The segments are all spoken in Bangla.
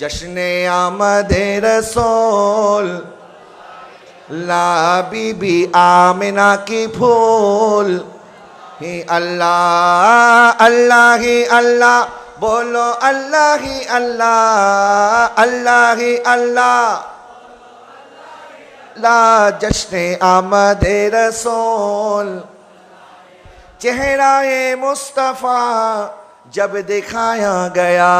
জশ্নে আমাদের সোল লা বিবি আমিনা কি ফুল হি আল্লাহ আল্লাহ হি আল্লাহ বলো আল্লাহ হি আল্লাহ আল্লাহ হি আল্লাহ লা জশ্নে আমাদের সোল चेहराए मुस्तफ़ा जब दिखाया गया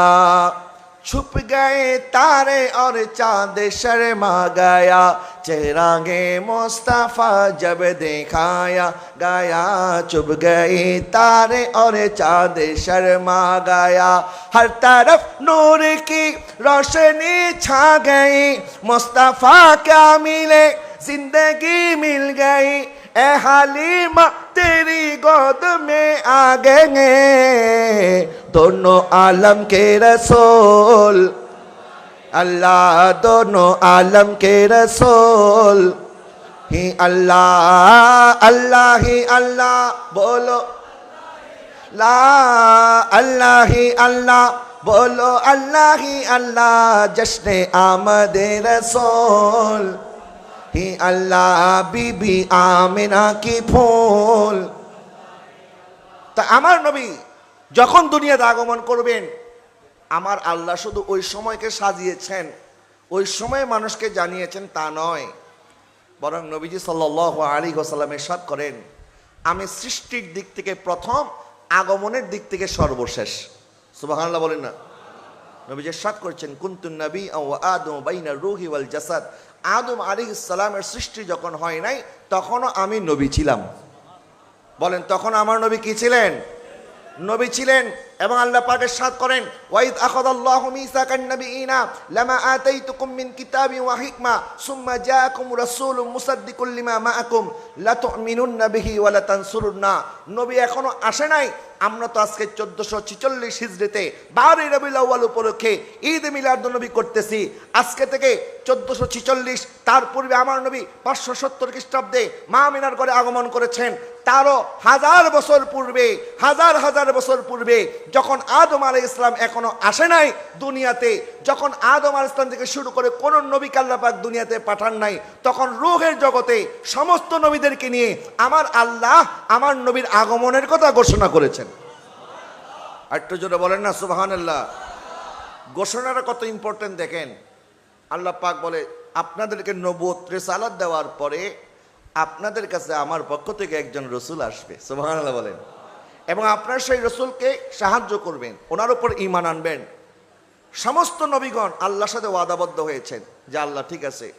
छुप गए तारे और चाँद शर्मा गया। चेहराए मुस्तफ़ा जब दिखाया, गया चुप गए तारे और चाँद शर्मा गया। हर तरफ़ नूर की रोशनी छा गई, मुस्तफ़ा क्या मिले, ज़िंदगी मिल गई। ए हालिमा तेरी गोद में आ गए दोनों आलम के रसूल अल्लाह दोनों आलम के रसूल ही अल्लाह अल्लाह ही अल्लाह बोलो ला अल्लाह ही अल्लाह बोलो अल्लाह ही अल्लाह जश्न आमद रसूल হি আল্লাহ বিবি আমিনা কি ফুল তা আমার নবী যখন দুনিয়াতে আগমন করবেন, আমার আল্লাহ শুধু ওই সময়কে সাজিয়েছেন, ওই সময় মানুষকে জানিয়েছেন তা নয়। বরং নবীজি সাল্লাহ আলী গোসাল্লাম এরশাদ করেন, আমি সৃষ্টির দিক থেকে প্রথম, আগমনের দিক থেকে সর্বশেষ। সুবাহান্লাহ বলেন না। নবীজি সাত করছেন, কুন্তুন নবী ও আদম বাইনা রুহি ওয়াল জাসাদ। আদম আলী ইসলামের সৃষ্টি যখন হয় নাই, তখনও আমি নবী ছিলাম। বলেন, তখন আমার নবী কি ছিলেন? নবী ছিলেন। এবং আল্লাহ পাকের সাথ করেন, ওয়াইদ আখাদাল্লাহু মিসাকান নাবিয়িনা লামা আতাইতুকুম মিন কিতাবিন ওয়া হিকমা, সুম্মা জাআকুম রাসূলুম মুসাদ্দিকুল লিমা মাআকুম লা তুমিনুন্না বিহি ওয়া লা তানসুরুন্না নবী এখনও আসে নাই, আমরা তো আজকে চোদ্দশো ছিচল্লিশ হিজড়িতে বারোই রবিউল আউয়াল উপলক্ষে ঈদ মিলাদ নবী করতেছি। আজকে থেকে চোদ্দশো ছিচল্লিশ, তার পূর্বে আমার নবী পাঁচশো সত্তর খ্রিস্টাব্দে মা মিনার করে আগমন করেছেন। তারও হাজার বছর পূর্বে, হাজার হাজার বছর পূর্বে যখন আদম আলাই ইসলাম এখনও আসে নাই দুনিয়াতে, যখন আদম আল ইসলাম থেকে শুরু করে কোন নবী কাল্লাপাক দুনিয়াতে পাঠান নাই, তখন রোগের জগতে সমস্ত নবীদেরকে নিয়ে আমার আল্লাহ আমার নবীর আগমনের কথা ঘোষণা করেছেন। একটু জোরে বলেন না সুবাহান আল্লাহ ঘোষণাটা কত ইম্পর্টেন্ট দেখেন। আল্লাহ পাক বলে, আপনাদেরকে নবুত রেসালাত দেওয়ার পরে আপনাদের কাছে আমার পক্ষ থেকে একজন রসুল আসবে। সুবাহান আল্লাহ বলেন। এবং আপনার সেই রসুলকে সাহায্য করবেন, ওনার উপর ইমান আনবেন। সমস্ত নবীগণ আল্লাহর সাথে ওয়াদাবদ্ধ হয়েছেন। যে আল্লাহ, ঠিক আছে,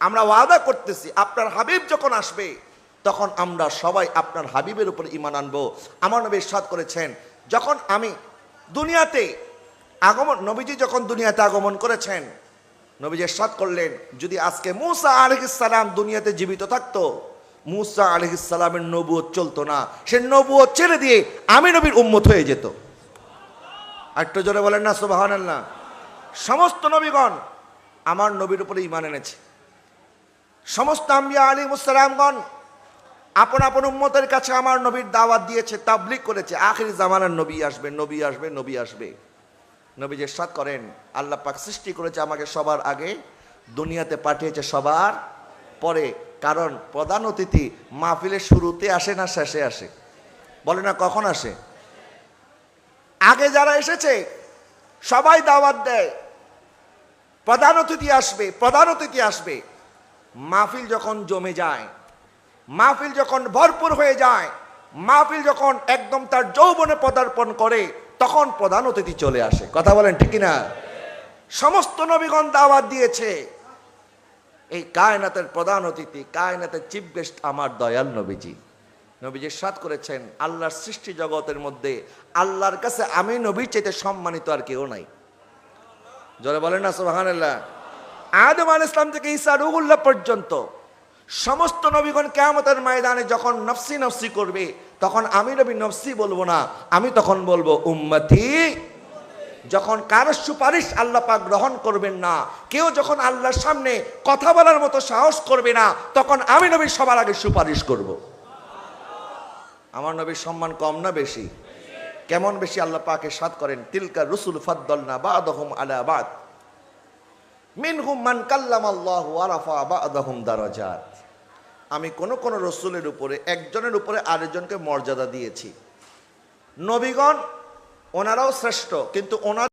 আমরা ওয়াদা করতেছি, আপনার হাবিব যখন আসবে, তখন আমরা সবাই আপনার হাবিবের উপর ইমান আনব। আমার নবী সাদ করেছেন, যখন আমি দুনিয়াতে আগমন, নবীজি যখন দুনিয়াতে আগমন করেছেন, নবীজি সাদ করলেন, যদি আজকে মুসা আলহিসাল্লাম দুনিয়াতে জীবিত থাকতো মুসা আলহিসাল্লামের নবুয়ত চলতো না। সে নবুয়ত ছেড়ে দিয়ে আমি নবীর উম্মত হয়ে যেত। একটু জোরে বলেন না সুবাহান আল্লাহ সমস্ত নবীগণ আমার নবীর উপরে ইমান এনেছে। সমস্ত আম্বিয়া আলী মুসালামগণ আপন আপন উম্মতের কাছে আমার নবীর দাওয়াত দিয়েছে তাবলিক করেছে। আখিরি জামানার নবী আসবে নবী আসবে নবী আসবে। নবী যে সাত করেন, আল্লাহ পাক সৃষ্টি করেছে আমাকে সবার আগে, দুনিয়াতে পাঠিয়েছে সবার পরে। কারণ প্রধান অতিথি মাহফিলের শুরুতে আসে না শেষে আসে? বলে না কখন আসে? আগে যারা এসেছে, সবাই দাওয়াত দেয়। প্রধান অতিথি আসবে, প্রধান অতিথি আসবে। মাহফিল যখন জমে যায়, মাহফিল যখন ভরপুর হয়ে যায়, মাহফিল যখন একদম তার যৌবনে পদার্পণ করে, তখন প্রধান অতিথি চলে আসে। কথা বলেন ঠিক না সমস্ত নবীগণ দাওয়াত দিয়েছে। এই কায়নাতের প্রধান অতিথি, কায়নাতের চিফ গেস্ট আমার দয়াল নবীজি। নবীজি সাত করেছেন, আল্লাহর সৃষ্টি জগতের মধ্যে আল্লাহর কাছে আমি নবীর চাইতে সম্মানিত আর কেউ নাই। জোরে বলেন না, সুবহানাল্লাহ। আদম আল ইসলাম থেকে ঈসা রুহুল্লাহ পর্যন্ত সমস্ত নবীগণ কেয়ামতের ময়দানে যখন নফসি নফসি করবে, তখন আমি নবী নফসি বলব না, আমি তখন বলব, উম্মতি যখন কারও সুপারিশ আল্লাহ পাক গ্রহণ করবেন না, কেউ যখন আল্লাহর সামনে কথা বলার মতো সাহস করবে না, তখন আমি নবী সবার আগে সুপারিশ করব। আমার নবীর সম্মান কম না বেশি? কেমন বেশি আল্লাহ পাকে সাত করেন? তিলকা রসুল ফাদ্দল না বা আদহম বাদ। মিনহুম মান কাল্লাম আল্লাহ আরাফা বাদাহুম দারাজাত। আমি কোন কোন রসুলের উপরে, একজনের উপরে আরেকজনকে মর্যাদা দিয়েছি। নবীগণ ওনারাও শ্রেষ্ঠ কিন্তু ওনার